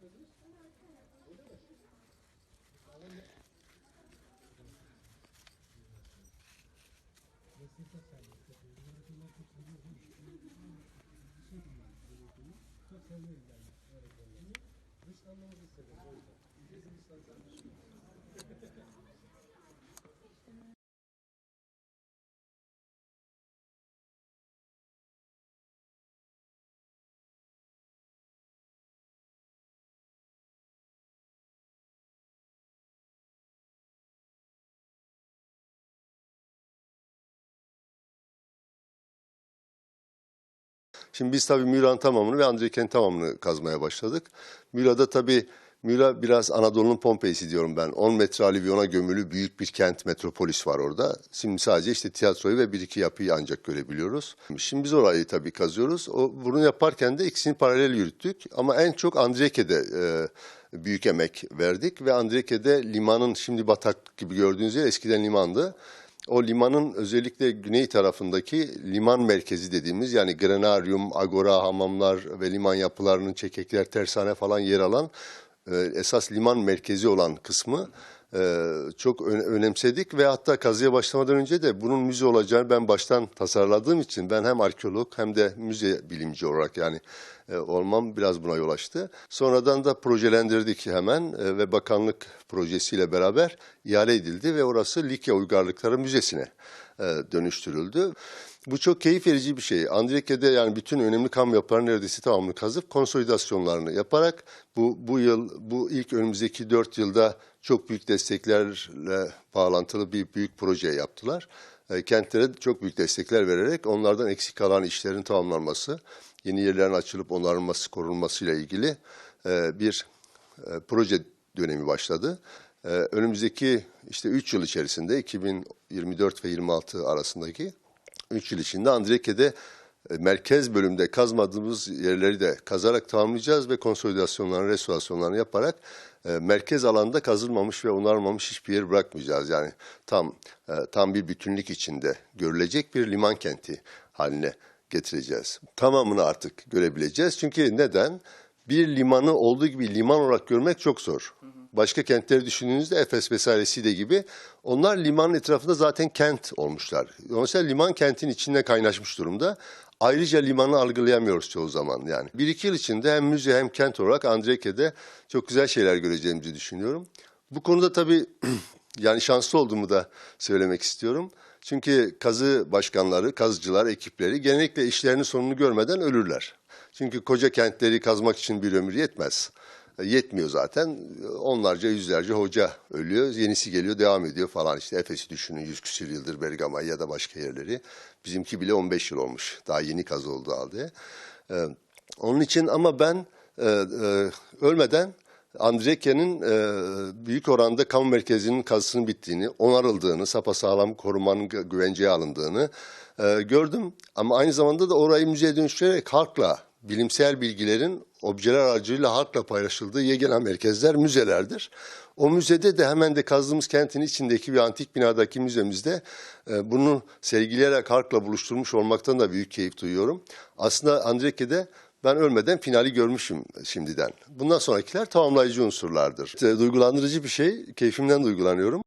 dediniz? Öyle mi? Alın. Resim tasarlısı, yönetimler kutsulu oluşturuyor. Çok seviyorum ben öğretmenleri. Dış anlamı hissediyorum o yüzden. Bizim dış anlamı. Şimdi biz tabii Müla'nın tamamını ve Andrik'in tamamını kazmaya başladık. Müla'da tabii Müla biraz Anadolu'nun Pompei'si diyorum ben. 10 metre alüvyona gömülü büyük bir kent metropolis var orada. Şimdi sadece işte tiyatroyu ve bir iki yapıyı ancak görebiliyoruz. Şimdi biz orayı tabii kazıyoruz. O, bunu yaparken de ikisini paralel yürüttük. Ama en çok Andrike'de e, büyük emek verdik. Ve Andrike'de limanın şimdi batak gibi gördüğünüz yer eskiden limandı. O limanın özellikle güney tarafındaki liman merkezi dediğimiz yani grenaryum, agora, hamamlar ve liman yapılarının çekekler, tersane falan yer alan e, esas liman merkezi olan kısmı e, çok önemsedik ve hatta kazıya başlamadan önce de bunun müze olacağını ben baştan tasarladığım için ben hem arkeolog hem de müze bilimci olarak yani e, olmam biraz buna yol açtı. Sonradan da projelendirdik hemen e, ve bakanlık projesiyle beraber ihale edildi ve orası Likya Uygarlıkları Müzesi'ne dönüştürüldü. Bu çok keyif verici bir şey. Andrike'de yani bütün önemli kamu yapılarının neredeyse tamamını kazıp konsolidasyonlarını yaparak bu bu yıl bu ilk önümüzdeki dört yılda çok büyük desteklerle bağlantılı bir büyük proje yaptılar. E, kentlere çok büyük destekler vererek onlardan eksik kalan işlerin tamamlanması, yeni yerlerin açılıp onarılması, korunmasıyla ilgili e, bir e, proje dönemi başladı. E, önümüzdeki işte 3 yıl içerisinde 2024 ve 26 arasındaki 3 yıl içinde Andreke'de e, merkez bölümde kazmadığımız yerleri de kazarak tamamlayacağız ve konsolidasyonlarını, restorasyonlarını yaparak e, merkez alanda kazılmamış ve onarılmamış hiçbir yer bırakmayacağız. Yani tam e, tam bir bütünlük içinde görülecek bir liman kenti haline getireceğiz. Tamamını artık görebileceğiz. Çünkü neden? Bir limanı olduğu gibi liman olarak görmek çok zor. Başka kentleri düşündüğünüzde Efes vesairesi de gibi onlar limanın etrafında zaten kent olmuşlar. Dolayısıyla liman kentin içinde kaynaşmış durumda. Ayrıca limanı algılayamıyoruz çoğu zaman yani. Bir iki yıl içinde hem müze hem kent olarak Andreke'de çok güzel şeyler göreceğimizi düşünüyorum. Bu konuda tabii yani şanslı olduğumu da söylemek istiyorum. Çünkü kazı başkanları, kazıcılar, ekipleri genellikle işlerinin sonunu görmeden ölürler. Çünkü koca kentleri kazmak için bir ömür yetmez. Yetmiyor zaten. Onlarca, yüzlerce hoca ölüyor. Yenisi geliyor, devam ediyor falan. İşte Efes'i düşünün, yüz küsür yıldır Bergama'yı ya da başka yerleri. Bizimki bile 15 yıl olmuş. Daha yeni kazı olduğu halde. Ee, onun için ama ben e, e, ölmeden Andrekya'nın e, büyük oranda kamu merkezinin kazısının bittiğini, onarıldığını, sapasağlam korumanın gü- güvenceye alındığını e, gördüm. Ama aynı zamanda da orayı müzeye dönüştürerek halkla, bilimsel bilgilerin objeler aracılığıyla halkla paylaşıldığı yegane merkezler müzelerdir. O müzede de hemen de kazdığımız kentin içindeki bir antik binadaki müzemizde e, bunu sergileyerek halkla buluşturmuş olmaktan da büyük keyif duyuyorum. Aslında Andreke'de ben ölmeden finali görmüşüm şimdiden. Bundan sonrakiler tamamlayıcı unsurlardır. Duygulandırıcı bir şey, keyfimden duygulanıyorum.